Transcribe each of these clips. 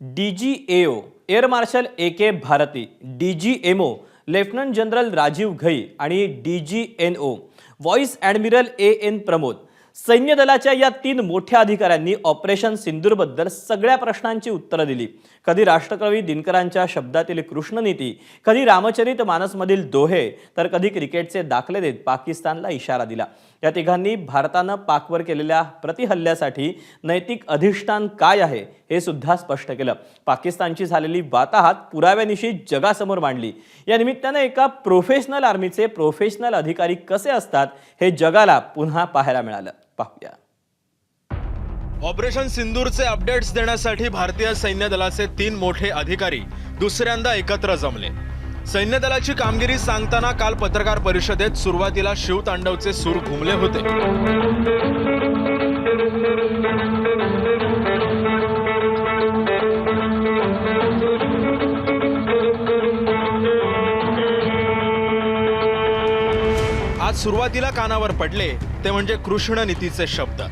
D G AO air marshal A K Bharti D G M O lieutenant general Rajiv Ghai आणि D G N O vice admiral A N Pramod. सैन्य दलाच्या या तीन मोठ्या अधिकाऱ्यांनी operation सिंदूरबद्दल सगळ्या प्रश्नांची उत्तरं दिली. कधी राष्ट्रकवी दिनकरांच्या शब्दातील कृष्णनीती कधी रामचरित मानसमधील दोहे तर कधी क्रिकेटचे दाखले देत पाकिस्तानला इशारा दिला. या तिघांनी भारतानं पाकवर केलेल्या प्रतिहल्ल्यासाठी नैतिक अधिष्ठान काय आहे हे सुद्धा स्पष्ट केलं. पाकिस्तानची झालेली वाताहात पुराव्यानिशी जगासमोर मांडली. या निमित्तानं एका प्रोफेशनल आर्मीचे प्रोफेशनल अधिकारी कसे असतात हे जगाला पुन्हा पाहायला मिळालं. पाहूया. ऑपरेशन सिंदूरचे अपडेट्स देण्यासाठी भारतीय सैन्य दलाचे तीन मोठे अधिकारी दुसऱ्यांदा एकत्र जमले. सैन्य दलाची कामगिरी सांगताना काल पत्रकार परिषदेत सुरुवातीला शिवतांडवचे सूर घुमले होते. आज सुरुवातीला कानावर पडले ते म्हणजे कृष्ण नीतीचे शब्द.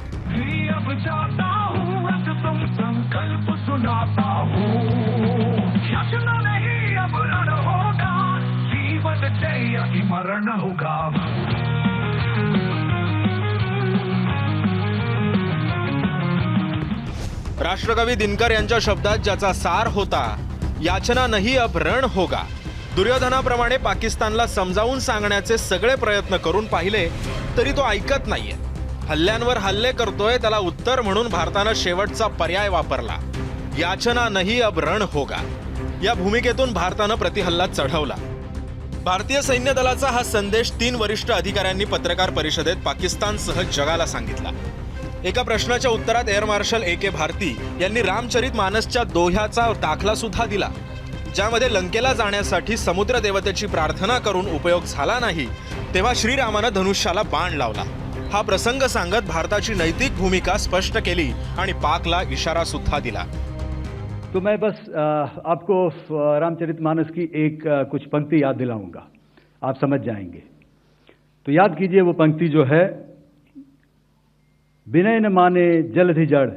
मरण राष्ट्रकवी दिनकर यांच्या शब्दात ज्याचा सार होता याचना नाही अब रण होगा. दुर्योधनाप्रमाणे पाकिस्तानला समजावून सांगण्याचे सगळे प्रयत्न करून पाहिले तरी तो ऐकत नाहीये. हल्ल्यांवर हल्ले करतोय त्याला उत्तर म्हणून भारतानं शेवटचा पर्याय वापरला. याचना नाही अब रण होगा. या भूमिकेतून भारतानं प्रतिहल्ला चढवला. भारतीय सैन्य दलाचा हा संदेश तीन वरिष्ठ अधिकाऱ्यांनी पत्रकार परिषदेत पाकिस्तानसह जगाला सांगितला. एका प्रश्नाच्या उत्तरात air marshal A K Bharti यांनी रामचरित मानसच्या दोह्याचा दाखला सुद्धा दिला. ज्यामध्ये लंकेला जाण्यासाठी समुद्र देवतेची प्रार्थना करून उपयोग झाला नाही तेव्हा श्रीरामानं धनुष्याला बाण लावला. हा प्रसंग सांगत भारताची नैतिक भूमिका स्पष्ट केली आणि पाकला इशारा सुद्धा दिला. तो मैं बस आपको रामचरित रामचरितमानस की एक कुछ पंक्ति याद दिलाऊंगा। आप समझ जाएंगे। तो याद कीजिए वो पंक्ति जो है विनय न माने जलधि जड़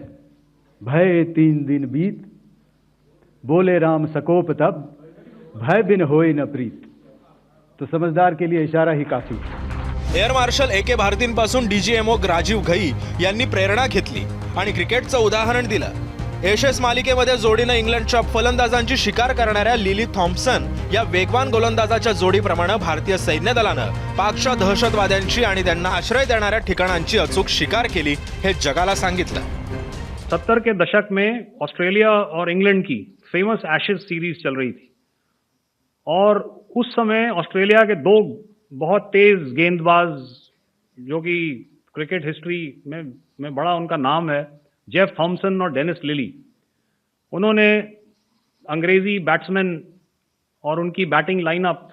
भय तीन दिन बीत बोले राम सकोप तब भय बिन होई न प्रीत। तो समझदार के लिए इशारा ही काफी। एअर मार्शल ए के भारतींपासून डीजीएमओ राजीव घई यांनी प्रेरणा घेतली आणि क्रिकेटचं उदाहरण दिलं. एशेस मालिकेमध्ये जोडीनं इंग्लंडच्या फलंदाजांची शिकार करणाऱ्या लिली थॉम्पसन या वेगवान गोलंदाजाच्या जोडीप्रमाणे भारतीय सैन्य दलानं पाकच्या दहशतवाद्यांची आणि त्यांना आश्रय देणाऱ्या ठिकाणांची अचूक शिकार केली हे जगाला सांगितलं. सत्तर के दशक में ऑस्ट्रेलिया और इंग्लैंड की फ़ेमस एशेज सीरीज़ चल रही थी। और उस समय ऑस्ट्रेलिया के दो बहुत तेज गेंदबाज, जो कि क्रिकेट हिस्ट्री में में बड़ा उनका नाम है, जेफ थॉमसन और डेनिस लिली। उन्होंने अंग्रेज़ी बैट्समैन और उनकी बैटिंग लाइनअप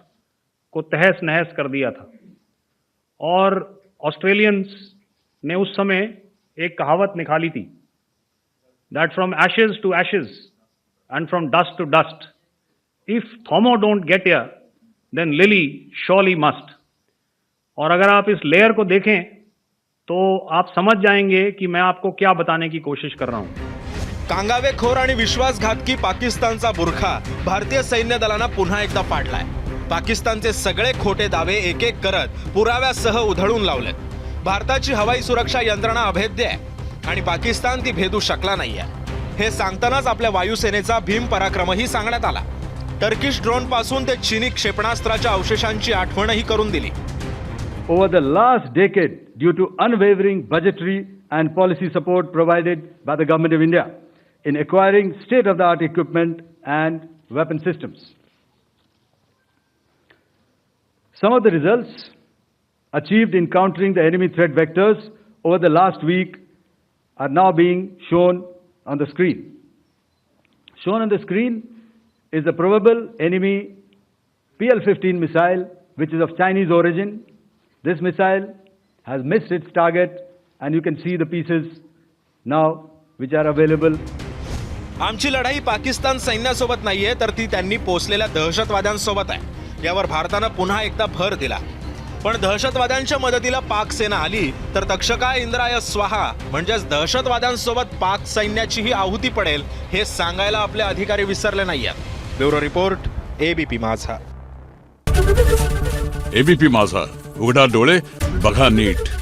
को तहस नहस कर दिया था। और ऑस्ट्रेलियंस ने उस समय एक कहावत निकाली थी that from ashes to ashes and from dust to dust, if Thomo don't get here, then Lily surely must. और अगर आप इस लेयर को देखें तो आप समझ जाएंगे कि मैं आपको क्या बताने की कोशिश कर रहा हूं। कांगावेखोर आणि विश्वासघातकी पाकिस्तानचा बुरखा भारतीय सैन्य दलानं पुन्हा एकदा पाडलाय. पाकिस्तानचे सगळे खोटे दावे एक एक करत पुराव्यासह उधळून लावलेत. भारताची हवाई सुरक्षा यंत्रणा अभेद्य आहे आणि पाकिस्तान ती भेदू शकला नाहीये. हे सांगतानाच आपल्या वायुसेनेचा भीम पराक्रमही सांगण्यात आला. टर्किश ड्रोनपासून ते चिनी क्षेपणास्त्राच्या अवशेषांची आठवणही करून दिली. Over the last decade due to unwavering budgetary and policy support provided by the government of India in acquiring state of the art equipment and weapon systems some of the results achieved in countering the enemy threat vectors over the last week are now being shown on the screen. Shown on the screen is the probable enemy PL 15 missile, which is of Chinese origin. This missile has missed its target, and you can see the pieces now which are available आमची लढाई पाकिस्तान सैन्यासोबत नाहीये तर ती त्यांनी पोचलेल्या दहशतवाद्यांसोबत आहे यावर भारतानं पुन्हा एकदा भर दिला पण दहशतवाद्यांच्या मदतीला पाक सेना आली तर तक्षका इंद्राय स्वाहा म्हणजेच दहशतवाद्यांसोबत पाक सैन्याचीही आहुती पडेल हे सांगायला आपले अधिकारी विसरले नाहीयेत. Bureau report ABP Majha. ABP Majha. उघडा डोळे बघा नीट.